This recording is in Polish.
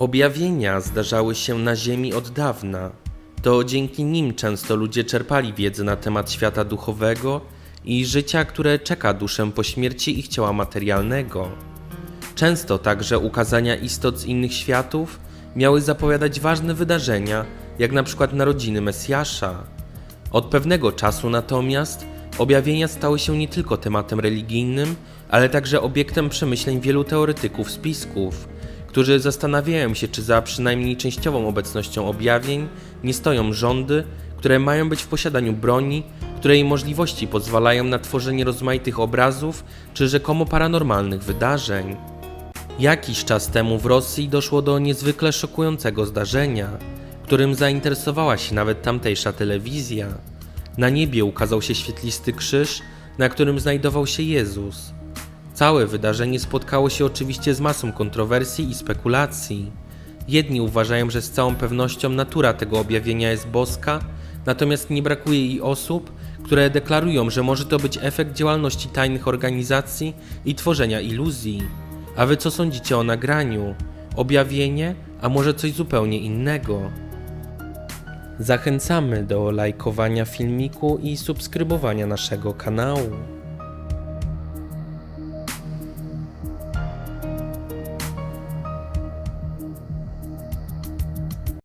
Objawienia zdarzały się na Ziemi od dawna. To dzięki nim często ludzie czerpali wiedzę na temat świata duchowego i życia, które czeka duszę po śmierci ich ciała materialnego. Często także ukazania istot z innych światów miały zapowiadać ważne wydarzenia, jak na przykład narodziny Mesjasza. Od pewnego czasu natomiast objawienia stały się nie tylko tematem religijnym, ale także obiektem przemyśleń wielu teoretyków spisków, którzy zastanawiają się, czy za przynajmniej częściową obecnością objawień nie stoją rządy, które mają być w posiadaniu broni, której możliwości pozwalają na tworzenie rozmaitych obrazów czy rzekomo paranormalnych wydarzeń. Jakiś czas temu w Rosji doszło do niezwykle szokującego zdarzenia, którym zainteresowała się nawet tamtejsza telewizja. Na niebie ukazał się świetlisty krzyż, na którym znajdował się Jezus. Całe wydarzenie spotkało się oczywiście z masą kontrowersji i spekulacji. Jedni uważają, że z całą pewnością natura tego objawienia jest boska, natomiast nie brakuje i osób, które deklarują, że może to być efekt działalności tajnych organizacji i tworzenia iluzji. A wy co sądzicie o nagraniu? Objawienie, a może coś zupełnie innego? Zachęcamy do lajkowania filmiku i subskrybowania naszego kanału.